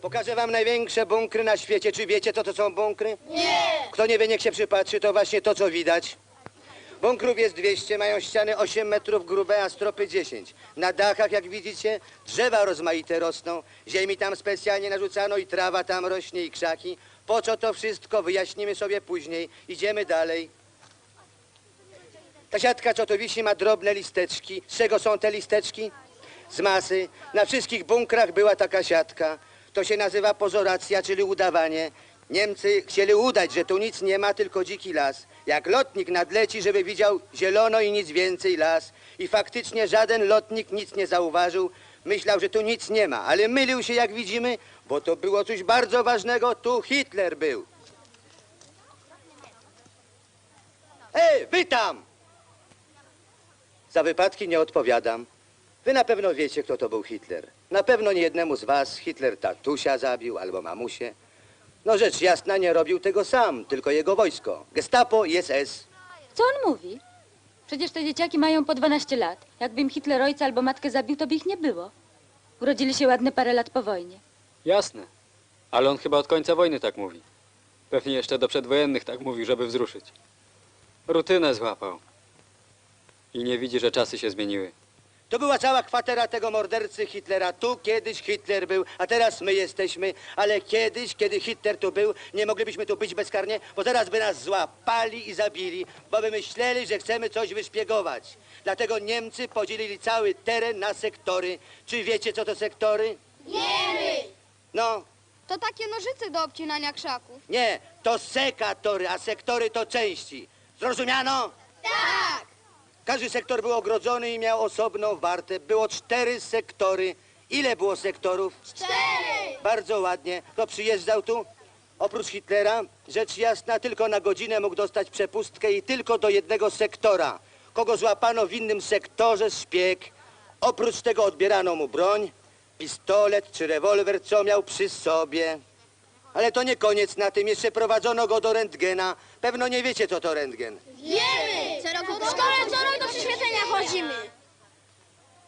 Pokażę wam największe bunkry na świecie. Czy wiecie, co to są bunkry? Nie! Kto nie wie, niech się przypatrzy, to właśnie to, co widać. Bunkrów jest 200, mają ściany 8 metrów grube, a stropy 10. Na dachach, jak widzicie, drzewa rozmaite rosną. Ziemi tam specjalnie narzucano i trawa tam rośnie i krzaki. Po co to wszystko, wyjaśnimy sobie później. Idziemy dalej. Ta siatka, co tu wisi, ma drobne listeczki. Z czego są te listeczki? Z masy. Na wszystkich bunkrach była taka siatka. To się nazywa pozoracja, czyli udawanie. Niemcy chcieli udać, że tu nic nie ma, tylko dziki las. Jak lotnik nadleci, żeby widział zielono i nic więcej las. I faktycznie żaden lotnik nic nie zauważył. Myślał, że tu nic nie ma, ale mylił się, jak widzimy, bo to było coś bardzo ważnego. Tu Hitler był. Ej, wy tam! Za wypadki nie odpowiadam. Wy na pewno wiecie, kto to był Hitler. Na pewno nie jednemu z was Hitler tatusia zabił albo mamusię. No rzecz jasna, nie robił tego sam, tylko jego wojsko. Gestapo i SS. Co on mówi? Przecież te dzieciaki mają po 12 lat. Jakby im Hitler ojca albo matkę zabił, to by ich nie było. Urodzili się ładne parę lat po wojnie. Jasne. Ale on chyba od końca wojny tak mówi. Pewnie jeszcze do przedwojennych tak mówił, żeby wzruszyć. Rutynę złapał. I nie widzi, że czasy się zmieniły. To była cała kwatera tego mordercy Hitlera. Tu kiedyś Hitler był, a teraz my jesteśmy. Ale kiedyś, kiedy Hitler tu był, nie moglibyśmy tu być bezkarnie, bo zaraz by nas złapali i zabili, bo by myśleli, że chcemy coś wyszpiegować. Dlatego Niemcy podzielili cały teren na sektory. Czy wiecie, co to sektory? Wiemy! No, To takie nożyce do obcinania krzaków. nie, to sekatory, a sektory to części. Zrozumiano? Tak! Każdy sektor był ogrodzony i miał osobną wartę. Było cztery sektory. Ile było sektorów? Cztery! Bardzo ładnie. Kto przyjeżdżał tu? Oprócz Hitlera, rzecz jasna, tylko na godzinę mógł dostać przepustkę i tylko do jednego sektora. Kogo złapano w innym sektorze, szpieg. Oprócz tego odbierano mu broń, pistolet czy rewolwer, co miał przy sobie. Ale to nie koniec na tym, jeszcze prowadzono go do rentgena. Pewno nie wiecie, co to rentgen. Wiemy! Co roku w szkole co rok do prześwietlenia chodzimy.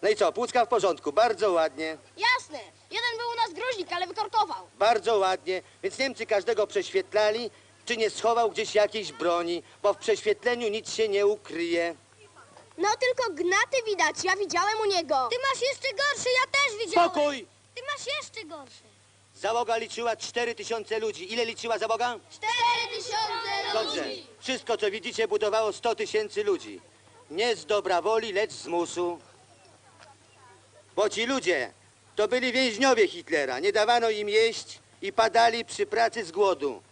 No i co, płucka w porządku, bardzo ładnie. Jasne. Jeden był u nas groźnik, ale wykorkował. Bardzo ładnie. Więc Niemcy każdego prześwietlali, czy nie schował gdzieś jakiejś broni, bo w prześwietleniu nic się nie ukryje. No tylko gnaty widać, ja widziałem u niego. Ty masz jeszcze gorszy, ja też widziałem. Spokój! Ty masz jeszcze gorszy. Załoga liczyła 4 tysiące ludzi. Ile liczyła załoga? Cztery tysiące Dobrze. Wszystko, co widzicie, budowało 100 tysięcy ludzi. Nie z dobra woli, lecz z musu. Bo ci ludzie to byli więźniowie Hitlera. Nie dawano im jeść i padali przy pracy z głodu.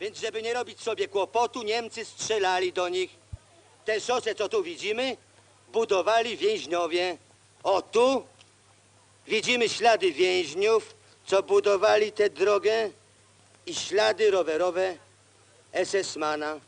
Więc żeby nie robić sobie kłopotu, Niemcy strzelali do nich. Te szose, co tu widzimy, budowali więźniowie. O tu widzimy ślady więźniów, co budowali tę drogę i ślady rowerowe SS-mana.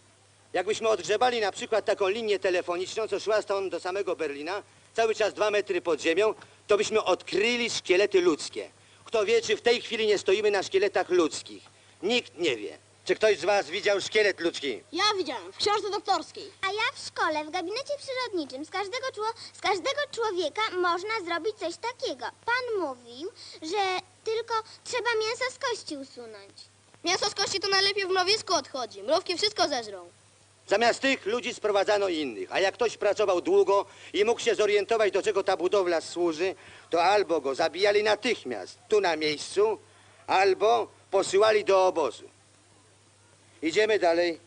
Jakbyśmy odgrzebali na przykład taką linię telefoniczną, co szła stąd do samego Berlina, cały czas dwa metry pod ziemią, to byśmy odkryli szkielety ludzkie. Kto wie, czy w tej chwili nie stoimy na szkieletach ludzkich? Nikt nie wie. Czy ktoś z was widział szkielet ludzki? Ja widziałem, w książce doktorskiej. A ja w szkole, w gabinecie przyrodniczym, z każdego, czło- z każdego człowieka można zrobić coś takiego. Pan mówił, że tylko trzeba mięso z kości usunąć. Mięso z kości to najlepiej w mrowisku odchodzi. Mrówki wszystko zeżrą. Zamiast tych ludzi sprowadzano innych, a jak ktoś pracował długo i mógł się zorientować, do czego ta budowla służy, to albo go zabijali natychmiast, tu na miejscu, albo posyłali do obozu. Idziemy dalej.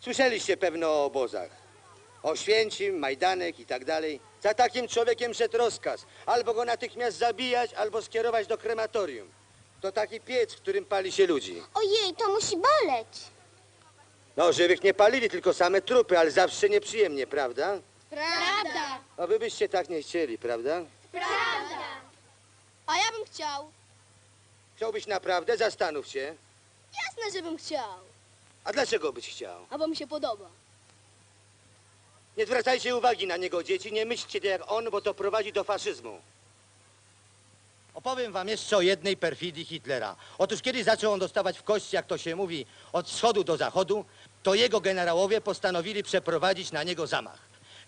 Słyszeliście pewno o obozach. Oświęcim, Majdanek i tak dalej. Za takim człowiekiem szedł rozkaz. Albo go natychmiast zabijać, albo skierować do krematorium. To taki piec, w którym pali się ludzi. Ojej, to musi boleć. No, żywych nie palili, tylko same trupy, ale zawsze nieprzyjemnie, prawda? Prawda. A wy byście tak nie chcieli, prawda? Prawda. A ja bym chciał. Chciałbyś naprawdę? Zastanów się. Jasne, żebym chciał. A dlaczego byś chciał? A bo mi się podoba. Nie zwracajcie uwagi na niego, dzieci, nie myślcie tak jak on, bo to prowadzi do faszyzmu. Opowiem wam jeszcze o jednej perfidii Hitlera. Otóż kiedy zaczął on dostawać w kości, jak to się mówi, od wschodu do zachodu, to jego generałowie postanowili przeprowadzić na niego zamach.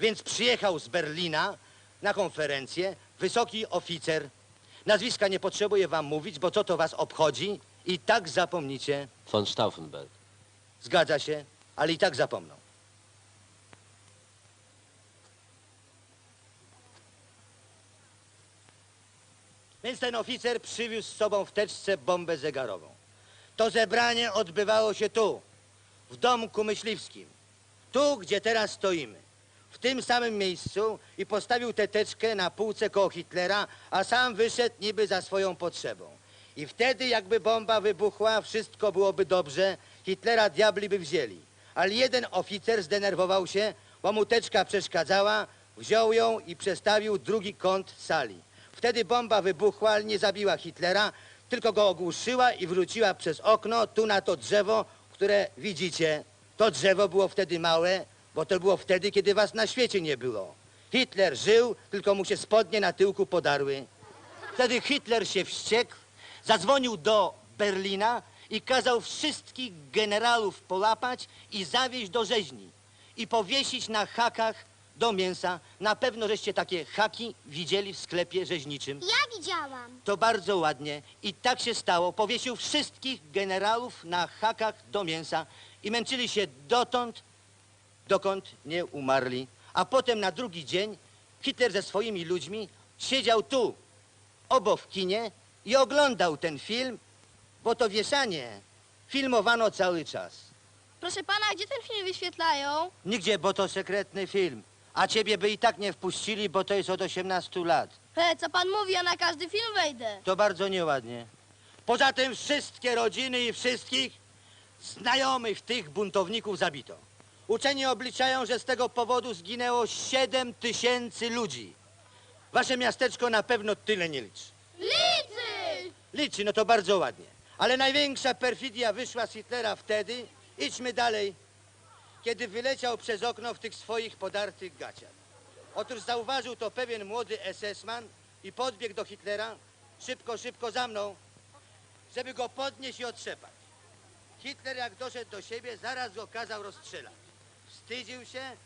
Więc przyjechał z Berlina na konferencję wysoki oficer Nazwiska nie potrzebuję wam mówić, bo co to was obchodzi? I tak zapomnicie. Von Stauffenberg. Zgadza się, ale i tak zapomną. Więc ten oficer przywiózł z sobą w teczce bombę zegarową. To zebranie odbywało się tu, w domku myśliwskim. Tu, gdzie teraz stoimy. W tym samym miejscu i postawił tę teczkę na półce koło Hitlera, a sam wyszedł niby za swoją potrzebą. I wtedy, jakby bomba wybuchła, wszystko byłoby dobrze, Hitlera diabli by wzięli. Ale jeden oficer zdenerwował się, bo mu teczka przeszkadzała, wziął ją i przestawił drugi kąt sali. Wtedy bomba wybuchła, ale nie zabiła Hitlera, tylko go ogłuszyła i wróciła przez okno tu na to drzewo, które widzicie. To drzewo było wtedy małe, bo to było wtedy, kiedy was na świecie nie było. Hitler żył, tylko mu się spodnie na tyłku podarły. Wtedy Hitler się wściekł, zadzwonił do Berlina i kazał wszystkich generałów polapać i zawieźć do rzeźni i powiesić na hakach do mięsa. Na pewno żeście takie haki widzieli w sklepie rzeźniczym. Ja widziałam. To bardzo ładnie. I tak się stało. Powiesił wszystkich generałów na hakach do mięsa i męczyli się dotąd, dokąd nie umarli. A potem na drugi dzień Hitler ze swoimi ludźmi siedział tu, obok w kinie i oglądał ten film, bo to wieszanie filmowano cały czas. Proszę pana, gdzie ten film wyświetlają? Nigdzie, bo to sekretny film. A ciebie by i tak nie wpuścili, bo to jest od 18 lat. He, co pan mówi, ja na każdy film wejdę. To bardzo nieładnie. Poza tym wszystkie rodziny i wszystkich znajomych tych buntowników zabito. Uczeni obliczają, że z tego powodu zginęło 7 tysięcy ludzi. Wasze miasteczko na pewno tyle nie liczy. Liczy, no to bardzo ładnie. Ale największa perfidia wyszła z Hitlera wtedy, idźmy dalej, kiedy wyleciał przez okno w tych swoich podartych gaciach. Otóż zauważył to pewien młody SS-man i podbiegł do Hitlera, szybko, szybko za mną, żeby go podnieść i otrzepać. Hitler jak doszedł do siebie, zaraz go kazał rozstrzelać. Wstydził się,